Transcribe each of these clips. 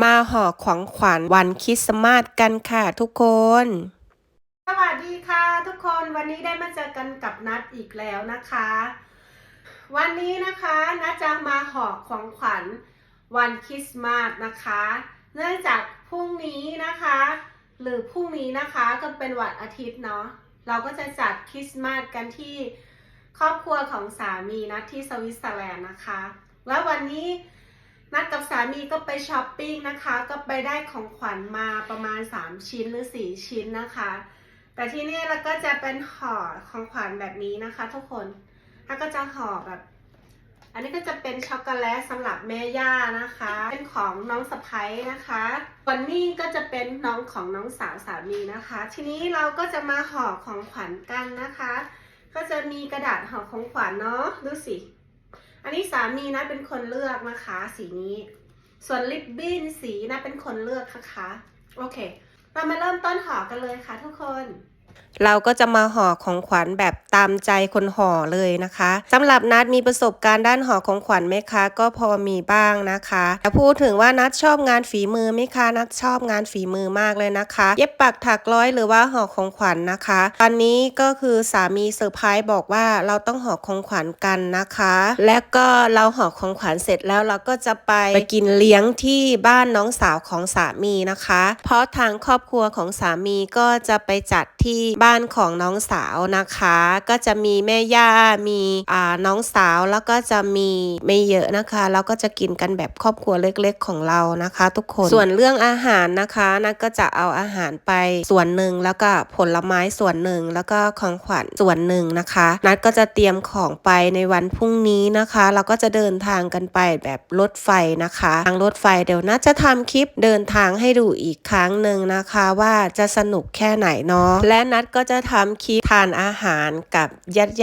มาห่อของขวัญวันคริสต์มาสกันค่ะทุกคน สวัสดีค่ะทุกคนวันนี้ได้มาเจอกันกับนัดอีกแล้วนะคะ วันนี้นะคะนัดจะมาห่อของขวัญวันคริสต์มาสนะคะ เนื่องจากพรุ่งนี้นะคะ หรือพรุ่งนี้นะคะก็เป็นวันอาทิตย์เนาะเราก็จะจัดคริสต์มาสกันที่ครอบครัวของสามีนะที่สวิตเซอร์แลนด์นะคะ แล้ววันนี้ นัดกับสามีก็ไปช้อปปิ้งนะคะ ก็ไปได้ของขวัญมาประมาณ 3 ชิ้นหรือ 4 ชิ้นนะคะ แต่ที่นี่เราก็จะเป็นห่อของขวัญแบบนี้นะคะ ทุกคนแล้วก็จะห่อแบบ อันนี้ก็จะเป็นช็อกโกแลตสำหรับแม่ย่านะคะ เป็นของน้องสะพ้ยนะคะวันนี้ก็จะเป็นน้องของน้องสาวสามีนะคะ ทีนี้เราก็จะมาห่อของขวัญกันนะคะ ก็จะมีกระดาษห่อของขวัญเนาะดูสิ อันนี้สามีนะเป็นคนเลือกนะคะ สีนี้ ส่วนลิปบิ้นสีนะเป็นคนเลือกนะคะ โอเค เรามาเริ่มต้นห่อกันเลยค่ะทุกคน เราก็จะมาห่อของขวัญแบบตามใจคนห่อเลยนะคะสำหรับนัดมีประสบการณ์ด้านห่อของขวัญไหมคะ ก็พอมีบ้างนะคะแต่พูดถึงว่านัดชอบงานฝีมือไหมคะนัดชอบงานฝีมือมากเลยนะคะ เย็บปักถักร้อยหรือว่าห่อของขวัญนะคะ ตอนนี้ก็คือสามีเซอร์ไพรส์บอกว่าเราต้องห่อของขวัญกันนะคะ และก็เราห่อของขวัญเสร็จแล้วเราก็จะไปไปกินเลี้ยงที่บ้านน้องสาวของสามีนะคะ เพราะทางครอบครัวของสามีก็จะไปจัดที่บ้านของน้องสาวนะคะ ก็จะมีแม่ย่ามีอ่าน้องสาวแล้วก็จะมีไม่เยอะนะคะแล้วก็จะกินกันแบบครอบครัวเล็กๆของเรานะคะ ทุกคนส่วนเรื่องอาหารนะคะนัดก็จะเอาอาหารไปส่วนหนึ่งแล้วก็ผลไม้ส่วนหนึ่งแล้วก็ของขวัญส่วนหนึ่งนะคะ นัดก็จะเตรียมของไปในวันพรุ่งนี้นะคะ เราก็จะเดินทางกันไปแบบรถไฟนะคะ ทางรถไฟเดี๋ยวนัดจะทำคลิปเดินทางให้ดูอีกครั้งหนึ่งนะคะ ว่าจะสนุกแค่ไหนเนาะและนัดก็จะทำคลิปานอาหารกับ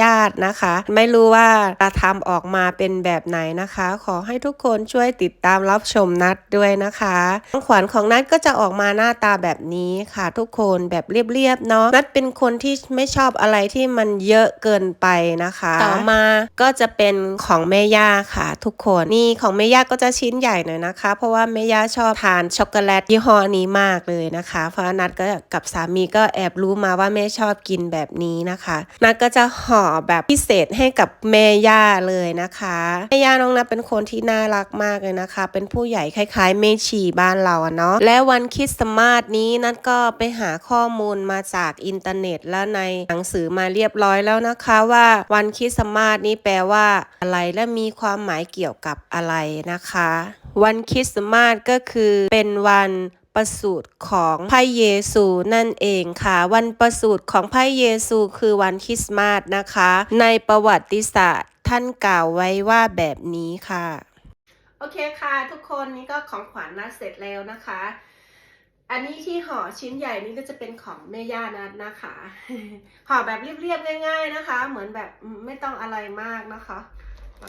ญาติๆนะคะ ไม่รู้ว่าจะทำออกมาเป็นแบบไหนนะคะ ขอให้ทุกคนช่วยติดตามรับชมนัดด้วยนะคะของขวัญของนัดก็จะออกมาหน้าตาแบบนี้ค่ะ ทุกคนแบบเรียบๆเนาะนัดเป็นคนที่ไม่ชอบอะไรที่มันเยอะเกินไปนะคะ ต่อมาก็จะเป็นของแม่ย่าค่ะ ทุกคนนี่ของแม่ย่าก็จะชิ้นใหญ่หน่อยนะคะ เพราะว่าแม่ย่าชอบทานช็อกโกแลตยี่ห้อนี้มากเลยนะคะ เพราะนัดก็กับสามีก็แอบรู้มาว่าแม่ชอบกินแบบนี้นะคะนัดก็จะห่อแบบพิเศษให้กับแม่ย่าเลยนะคะแม่ย่าน้องนัดเป็นคนที่น่ารักมากเลยนะคะ เป็นผู้ใหญ่คล้ายๆแม่ชีบ้านเราอะเนาะและวันคริสต์มาสนี้นัดก็ไปหาข้อมูลมาจากอินเทอร์เน็ตและในหนังสือมาเรียบร้อยแล้วนะคะว่าวันคริสต์มาสนี้แปลว่าอะไรและมีความหมายเกี่ยวกับอะไรนะคะ วันคริสต์มาสก็คือเป็นวัน ประสูติของพระเยซูนั่นเองค่ะ วันประสูติของพระเยซูคือวันคริสต์มาสนะคะ ในประวัติศาสตร์ท่านกล่าวไว้ว่าแบบนี้ค่ะ โอเคค่ะ ทุกคนนี่ก็ของขวัญนัดเสร็จแล้วนะคะ อันนี้ที่ห่อชิ้นใหญ่นี่ก็จะเป็นของแม่ย่านัดนะคะห่อแบบเรียบๆง่าย ๆนะคะ เหมือนแบบไม่ต้องอะไรมากนะคะ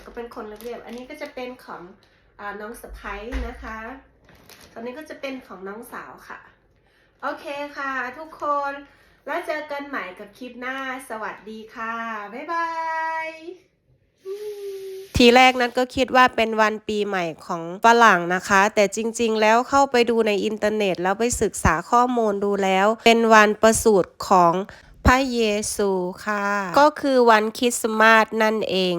ก็เป็นคนเรียบๆอันนี้ก็จะเป็นของอน้องสะพ้ยนะคะ ตอนนี้ก็จะเป็นของน้องสาวค่ะ โอเคค่ะทุกคน แล้วเจอกันใหม่กับคลิปหน้า สวัสดีค่ะ บ๊ายบายทีแรกนั้นก็คิดว่าเป็นวันปีใหม่ของฝรั่งนะคะ แต่จริงๆ แล้วเข้าไปดูในอินเทอร์เน็ต แล้วไปศึกษาข้อมูลดูแล้ว เป็นวันประสูติของพระเยซูค่ะ ก็คือวันคริสต์มาสนั่นเอง